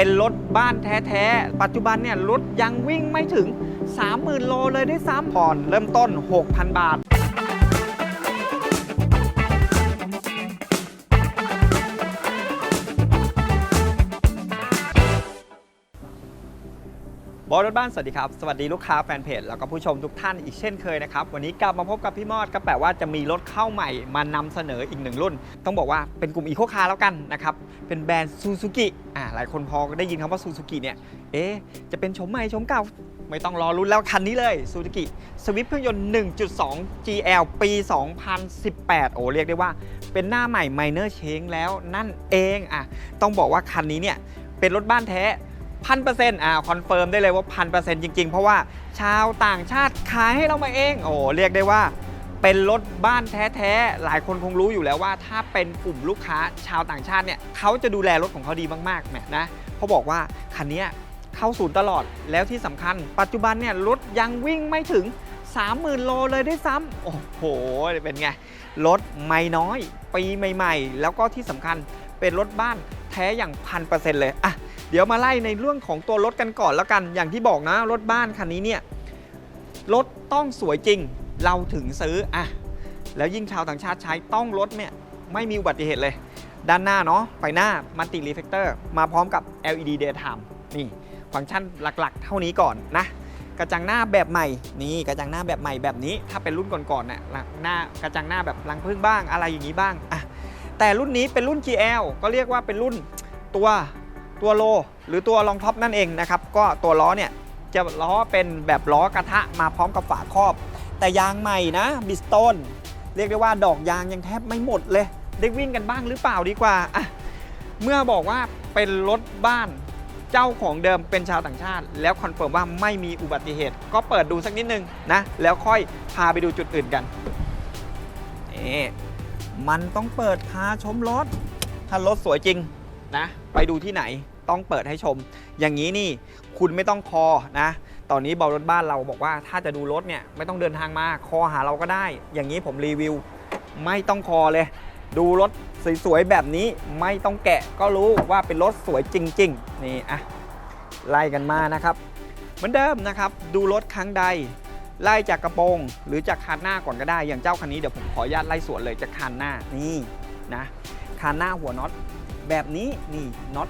เป็นรถบ้านแท้ๆ ปัจจุบันเนี่ยรถยังวิ่งไม่ถึง 30,000 โลเลยด้วยซ้ำผ่อนเริ่มต้น 6,000 บาท บอรถบ้านสวัสดีครับ สวัสดีลูกค้าแฟนเพจแล้วก็ผู้ชมทุกท่านอีกเช่นเคยนะครับ วันนี้กลับมาพบกับพี่มอดก็แปลว่าจะมีรถเข้าใหม่มานำเสนออีกหนึ่งรุ่น ต้องบอกว่าเป็นกลุ่มอีโคคาร์แล้วกันนะครับ เป็นแบรนด์ซูซูกิอ่าหลายคนพอได้ยินคำว่าซูซูกิเนี่ยเอ๊จะเป็นชมใหม่ชมเก่า ไม่ต้องรอรุ่นแล้วคันนี้เลยซูซูกิสวิฟเครื่องยนต์ 1.2 GL ปี 2018 โอ้เรียกได้ว่า เป็นหน้าใหม่ Minor Change แล้วนั่นเองอะต้องบอกว่าคันนี้เนี่ยเป็นรถบ้านแท้ พันเปอร์เซ็นต์อ่าคอนเฟิร์มได้เลยว่าพันเปอร์เซ็นต์จริง ๆ เพราะว่าชาวต่างชาติขายให้เรามาเอง โอ้เรียกได้ว่าเป็นรถบ้านแท้ๆ หลายคนคงรู้อยู่แล้วว่า ถ้าเป็นกลุ่มลูกค้าชาวต่างชาติเนี่ยเขาจะดูแลรถของเขาดีมากๆแหมนะเขาบอกว่าคันนี้เข้าศูนย์ตลอดแล้วที่สำคัญ ปัจจุบันเนี่ยรถยังวิ่งไม่ถึง 30,000 โลเลยด้วยซ้ำโอ้โห เป็นไง รถไม่น้อย ปีใหม่ ๆ แล้วก็ที่สำคัญเป็นรถบ้านแท้อย่างพันเปอร์เซ็นต์เลยอะ เดี๋ยวมาไล่ในเรื่องของตัวรถกันก่อนแล้วกัน อย่างที่บอกนะรถบ้านคันนี้เนี่ยรถต้องสวยจริง เราถึงซื้ออะแล้วยิ่งชาวต่างชาติใช้ต้องรถเนี่ยไม่มีอุบัติเหตุเลย ด้านหน้าเนาะไฟหน้ามัลติรีเฟกเตอร์มาพร้อมกับ LED daytime นี่ฟังก์ชันหลักๆ เท่านี้ก่อนนะ กระจังหน้าแบบใหม่นี่กระจังหน้าแบบใหม่แบบนี้ ถ้าเป็นรุ่นก่อนๆเนี่ยหน้ากระจังหน้าแบบรังพึ่งบ้างอะไรอย่างนี้บ้างอะแต่รุ่นนี้เป็นรุ่น GL ก็เรียกว่าเป็นรุ่นตัว ตัวโลหรือตัวรองท็อปนั่นเองนะครับก็ตัวล้อเนี่ยจะล้อเป็นแบบล้อกระทะมาพร้อมกับฝาครอบ แต่ยางใหม่นะบิสโตนเรียกได้ว่าดอกยางยังแทบไม่หมดเลย ได้วิ่งกันบ้างหรือเปล่าดีกว่าอะเมื่อบอกว่าเป็นรถบ้านเจ้าของเดิมเป็นชาวต่างชาติ แล้วคอนเฟิร์มว่าไม่มีอุบัติเหตุ ก็เปิดดูสักนิดนึงนะแล้วค่อยพาไปดูจุดอื่นกันนี่มันต้องเปิดพาชมรถถ้ารถสวยจริง นะ ไปดูที่ไหนต้องเปิดให้ชม อย่างนี้นี่คุณไม่ต้องคอนะ ตอนนี้บอรถบ้านเราบอกว่าถ้าจะดูรถเนี่ยไม่ต้องเดินทางมาคอหาเราก็ได้ อย่างนี้ผมรีวิว ไม่ต้องคอเลย ดูรถสวยๆแบบนี้ไม่ต้องแกะก็รู้ว่าเป็นรถสวยจริง ๆ นี่อะไล่กันมานะครับ เหมือนเดิมนะครับ ดูรถครั้งใดไล่จากกระโปรงหรือจากคานหน้าก่อนก็ได้อย่างเจ้าคันนี้เดี๋ยวผมขออนุญาตไล่สวนเลยจากคานหน้านี่นะคานหน้าหัวน็อต แบบนี้นี่น็อต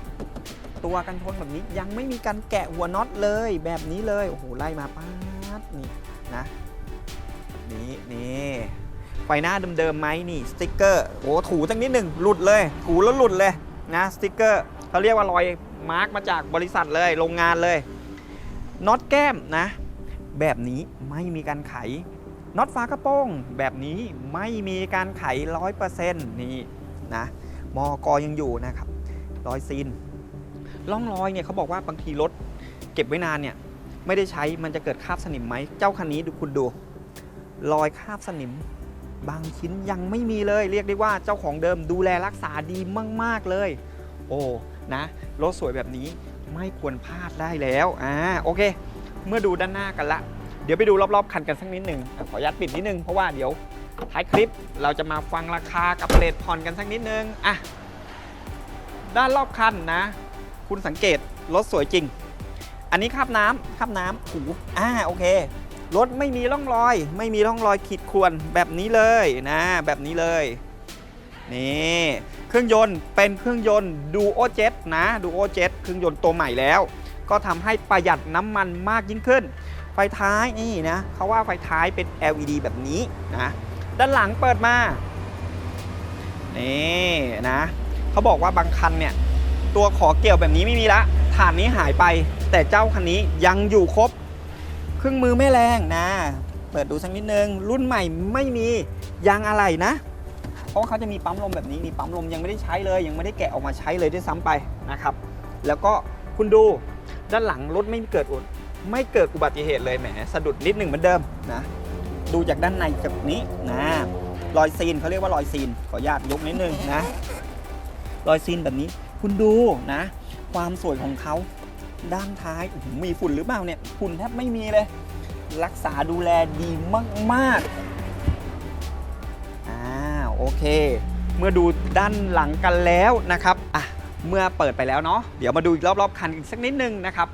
ตัวกันชนแบบนี้ยังไม่มีการแกะหัวน็อตเลย แบบนี้เลยโอ้โหไล่มาป๊าดนี่นะนี่นี่ไฟหน้าเดิมๆไหมนี่สติกเกอร์โอ้ถูตั้งนิดหนึ่งหลุดเลย ถูแล้วหลุดเลยนะสติกเกอร์เขาเรียกว่ารอยมาร์กมาจากบริษัทเลยโรงงานเลยน็อตแก้มนะ แบบนี้ไม่มีการไขน็อตฝากระโปรงแบบนี้ไม่มีการไข100%นี่นะ มอกอยังอยู่นะครับรอยซีนร่องรอยเนี่ยเขาบอกว่าบางทีรถเก็บไว้นานเนี่ยไม่ได้ใช้มันจะเกิดคราบสนิมไหมเจ้าคันนี้ดูคุณดูรอยคราบสนิม บางชิ้นยังไม่มีเลย เรียกได้ว่าเจ้าของเดิมดูแลรักษาดีมาก ๆ เลย โอ้นะรถสวยแบบนี้ไม่ควรพลาดได้แล้วอ่าโอเค เมื่อดูด้านหน้ากันละ เดี๋ยวไปดูรอบ ๆ คันกันสักนิดหนึ่งอ่ขออนุญาตปิดนิดนึงเพราะว่าเดี๋ยว ท้ายคลิปเราจะมาฟังราคากับเรทผ่อนกันสักนิดนึงอะด้านรอบคันนะ คุณสังเกตรถสวยจริง อันนี้คาบน้ำคาบน้ำถูอ่าโอเครถไม่มีร่องรอย ไม่มีร่องรอยขีดข่วนแบบนี้เลยนะ แบบนี้เลยนี่เครื่องยนต์เป็นเครื่องยนต์ดูโอเจ็นะดูโอเจ็เครื่องยนต์ตัวใหม่แล้ว ก็ทำให้ประหยัดน้ำมันมากยิ่งขึ้น ไฟท้ายนี่นะเขาว่าไฟท้ายเป็น LED แบบนี้นะ ด้านหลังเปิดมา นี่นะ เขาบอกว่าบางคันเนี่ย ตัวขอเกี่ยวแบบนี้ไม่มีละฐานนี้หายไป แต่เจ้าคันนี้ยังอยู่ครบ เครื่องมือไม่แรงนะ เปิดดูสักนิดนึง รุ่นใหม่ไม่มียางอะไรนะ เพราะเขาจะมีปั๊มลมแบบนี้นี่ปั๊มลมยังไม่ได้ใช้เลย ยังไม่ได้แกะออกมาใช้เลยด้วยซ้ำไปนะครับ แล้วก็คุณดูด้านหลังรถไม่เกิดอุดไม่เกิดอุบัติเหตุเลยแหมสะดุดนิดหนึ่งเหมือนเดิมนะ ดูจากด้านในจากนี้นะรอยซีนเขาเรียกว่ารอยซีน ขออนุญาตยกนิดนึงนะ รอยซีนแบบนี้ คุณดูนะ ความสวยของเขาด้านท้ายมีฝุ่นหรือเปล่าเนี่ยฝุ่นแทบไม่มีเลย รักษาดูแลดีมากๆอ่าโอเค เมื่อดูด้านหลังกันแล้วนะครับอะเมื่อเปิดไปแล้วเนาะเดี๋ยวมาดูอีกรอบๆคันอีกสักนิดนึงนะครับ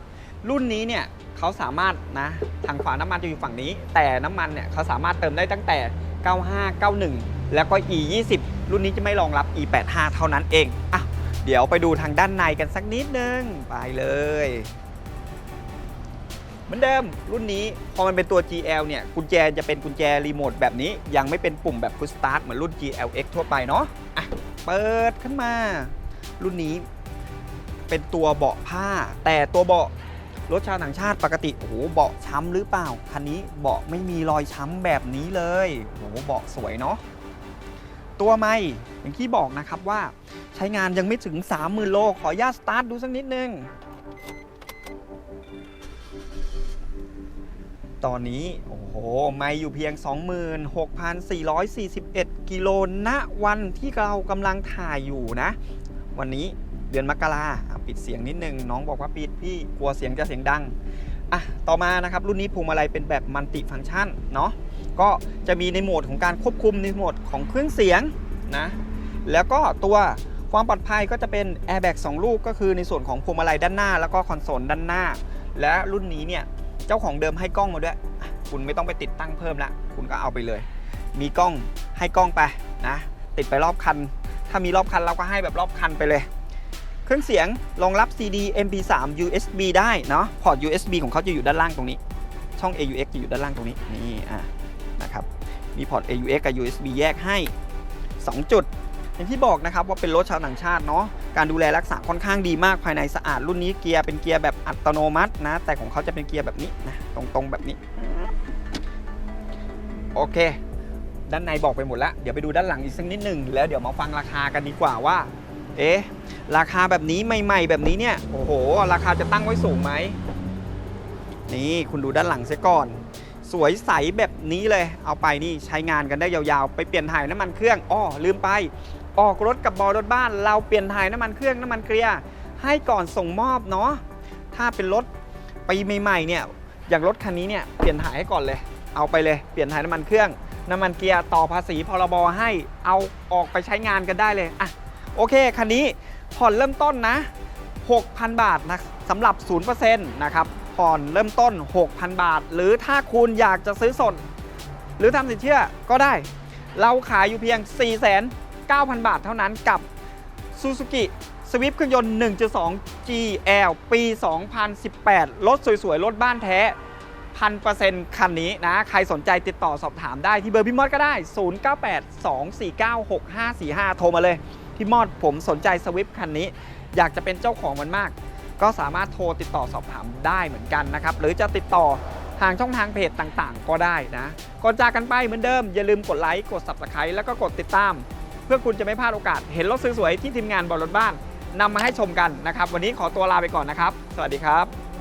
รุ่นนี้เนี่ย เขาสามารถนะทางฝาน้ำมันจะอยู่ฝั่งนี้ แต่น้ำมันเนี่ยเขาสามารถเติมได้ตั้งแต่ 95 91 แล้วก็ E 20รุ่นนี้จะไม่รองรับ E 85เท่านั้นเองอะเดี๋ยวไปดูทางด้านในกันสักนิดนึงไปเลยเหมือนเดิมรุ่นนี้พอมันเป็นตัว GL เนี่ยกุญแจจะเป็นกุญแจรีโมทแบบนี้ยังไม่เป็นปุ่มแบบ Push Start เหมือนรุ่น GLX ทั่วไปเนาะอะเปิดขึ้นมา รุ่นนี้เป็นตัวเบาะผ้า แต่ตัวเบาะ รถชาวต่างชาติปกติ โอ้โห เบาะช้ำหรือเปล่า คันนี้เบาะไม่มีรอยช้ำแบบนี้เลย โอ้โห เบาะสวยเนาะ ตัวไม่อย่างที่บอกนะครับว่าใช้งานยังไม่ถึง 30,000 โล ขออนุญาตสตาร์ทดูสักนิดนึง ตอนนี้ โอ้โห ไม่อยู่เพียง 26,441 กิโลณวันที่เรากำลังถ่ายอยู่นะ วันนี้ เดือนมกราปิดเสียงนิดนึง น้องบอกว่าปิดพี่กลัวเสียงจะเสียงดังอะต่อมานะครับรุ่นนี้พวงมาลัยเป็นแบบมัลติฟังก์ชันเนาะก็จะมีในโหมดของการควบคุมในโหมดของเครื่องเสียงนะแล้วก็ตัวความปลอดภัยก็จะเป็น Airbag 2ลูกก็คือในส่วนของพวงมาลัยด้านหน้า แล้วก็คอนโซลด้านหน้า และรุ่นนี้เนี่ยเจ้าของเดิมให้กล้องมาด้วย คุณไม่ต้องไปติดตั้งเพิ่มละคุณก็เอาไปเลย มีกล้องให้กล้องไปนะติดไปรอบคัน ถ้ามีรอบคันเราก็ให้แบบรอบคันไปเลย เครื่องเสียงรองรับ CD MP3 USB ได้เนาะพอร์ต USB ของเขาจะอยู่ด้านล่างตรงนี้ ช่อง AUX จะอยู่ด้านล่างตรงนี้นี่อะนะครับมีพอร์ต AUX กับ USB แยกให้ 2 จุด อย่างที่บอกนะครับว่าเป็นรถชาวต่างชาติเนาะการดูแลรักษาค่อนข้างดีมากภายในสะอาดรุ่นนี้เกียร์เป็นเกียร์แบบอัตโนมัตินะ แต่ของเขาจะเป็นเกียร์แบบนี้นะตรงๆแบบนี้โอเค ด้านในบอกไปหมดแล้ว เดี๋ยวไปดูด้านหลังอีกสักนิดหนึ่งแล้วเดี๋ยวมาฟังราคากันดีกว่าว่า เอ๊ะราคาแบบนี้ใหม่ ๆ แบบนี้เนี่ยโอ้โห ราคาจะตั้งไว้สูงไหมนี่คุณดูด้านหลังเสียก่อน สวยใสแบบนี้เลยเอาไปนี่ใช้งานกันได้ยาวๆ ไปเปลี่ยนถ่ายน้ำมันเครื่องอ้อลืมไป ออกรถกับบอรถบ้าน เราเปลี่ยนถ่ายน้ำมันเครื่องน้ำมันเกลียร์ให้ก่อนส่งมอบเนาะถ้าเป็นรถปีใหม่ๆเนี่ยอย่างรถคันนี้เนี่ยเปลี่ยนถ่ายให้ก่อนเลย เอาไปเลยเปลี่ยนถ่ายน้ำมันเครื่องน้ำมันเกียร์ต่อภาษีพรบให้เอาออกไปใช้งานกันได้เลยอะ โอเค คันนี้ผ่อนเริ่มต้นนะ 6,000 บาทนะสำหรับ 0%นะครับผ่อนเริ่มต้น 6,000 บาท หรือถ้าคุณอยากจะซื้อสด หรือทำสินเชื่อก็ได้ เราขายอยู่เพียง 4,9,000 บาทเท่านั้นกับ Suzuki Swift เครื่องยนต์ 1.2 GL ปี 2018 รถสวยๆ รถบ้านแท้พันเปอร์เซ็นต์คันนี้นะ ใครสนใจติดต่อสอบถามได้ที่เบอร์พี่มอดก็ได้ 0982496545 โทรมาเลย พี่มอดผมสนใจสวิฟคันนี้ อยากจะเป็นเจ้าของมันมาก ก็สามารถโทรติดต่อสอบถามได้เหมือนกันนะครับ หรือจะติดต่อทางช่องทางเพจต่างๆ ก็ได้นะ ก่อนจากกันไปเหมือนเดิม อย่าลืมกดไลค์ กด subscribe แล้วก็กดติดตาม เพื่อคุณจะไม่พลาดโอกาส เห็นรถสวยๆที่ทีมงานบอลรถบ้านนำมาให้ชมกันนะครับ วันนี้ขอตัวลาไปก่อนนะครับ สวัสดีครับ